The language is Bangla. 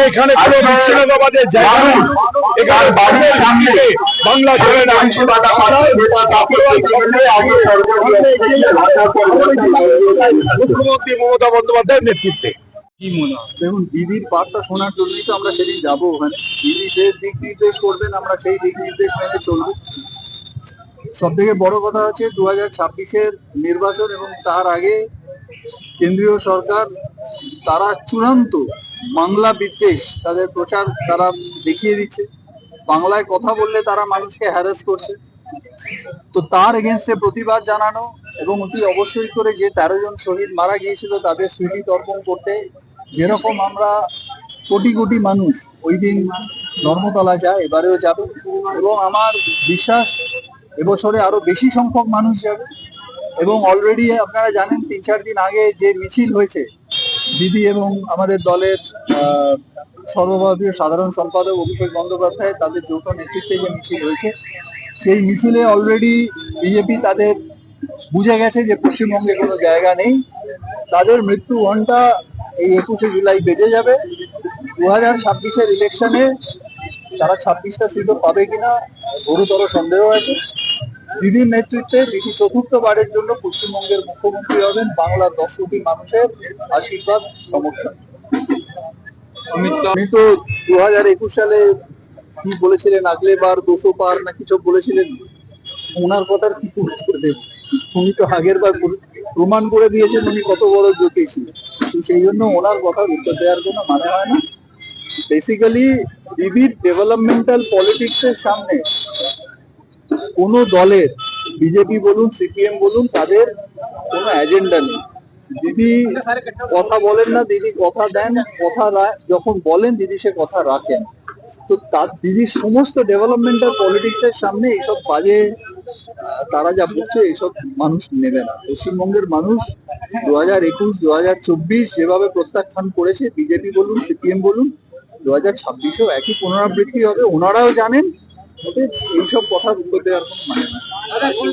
এখানে বিচ্ছিন্নতাবাদের জায়গা এখানে বাড়ির সামনে বাংলা। মুখ্যমন্ত্রী মমতা বন্দ্যোপাধ্যায়ের নেতৃত্বে দেখুন, দিদির বার্তা শোনার জন্যই তো আমরা সেদিন যাব ওখানে। দিদি যে দিক নির্দেশ করবেন, আমরা সেই দিক নির্দেশ মেনে চলবো। সব থেকে বড় কথা হচ্ছে দু হাজার ছাব্বিশের নির্বাচন এবং তার আগে কেন্দ্রীয় সরকার, তারা চূড়ান্ত বাংলা বিদ্বেষ তাদের প্রচার তারা দেখিয়ে দিচ্ছে। বাংলায় কথা বললে তারা মানুষকে হ্যারাস করছে। তো তার এগেনস্টে প্রতিবাদ জানানো এবং অতি অবশ্যই করে যে তেরো জন শহীদ মারা গিয়েছিল, তাদের স্মৃতি তর্পণ করতে যেরকম আমরা কোটি কোটি মানুষ ওই দিন ধর্মতলা যায় এবারেও যাবে। এবং আমার বিশ্বাস, এবছরে আরও বেশি সংখ্যক মানুষ যাবে। এবং অলরেডি আপনারা জানেন, তিন চার দিন আগে যে মিছিল হয়েছে, দিদি এবং আমাদের দলের সর্বভারতীয় সাধারণ সম্পাদক অভিষেক বন্দ্যোপাধ্যায় তাদের যৌথ নেতৃত্বে যে মিছিল হয়েছে, সেই মিছিলে অলরেডি বিজেপি তাদের বুঝে গেছে যে পশ্চিমবঙ্গে কোনো জায়গা নেই। তাদের মৃত্যু ঘণ্টা এই একুশে জুলাই বেজে যাবে। দু হাজার ছাব্বিশের ইলেকশনে তারা ছাব্বিশটা সিটও পাবে কিনা গুরুতর সন্দেহ আছে। দিদির নেতৃত্বে দিদি চতুর্থবারের জন্য পশ্চিমবঙ্গের মুখ্যমন্ত্রী হবেন বাংলার দশ কোটি মানুষের আশীর্বাদ সমর্থন উনি তো দু হাজার একুশ সালে কি বলেছিলেন আগলে বার দুশো পার না কিছু বলেছিলেন? ওনার কথার কি উত্তর দেব? উনি তো আগের বার প্রমাণ করে দিয়েছেন উনি কত বড় জ্যোতিষী। সেই জন্য ওনার কথার উত্তর দেওয়ার কোনো মানে হয় না। বেসিক্যালি দিদির ডেভেলপমেন্টাল পলিটিক্স এর সামনে কোনো দলের বিজেপি বলুন সিপিএম বলুন, তাদের কোনো এজেন্ডা নেই। দিদি কথা বলেন না, দিদি কথা দেন, কথা যখন বলেন, দিদি সে কথা রাখেন। তো তার, দিদির সমস্ত ডেভেলপমেন্টাল পলিটিক্স এর সামনে এইসব বাজে তারা যা বলছে এইসব মানুষ নেবে না। পশ্চিমবঙ্গের মানুষ দু হাজার একুশ দু হাজার চব্বিশ যেভাবে প্রত্যাখ্যান করেছে, বিজেপি বলুন, সিপিএম বলুন দু হাজার ছাব্বিশেও একই পুনরাবৃত্তি হবে। ওনারাও জানেন এইসব কথা উত্তর কোনো মানে না।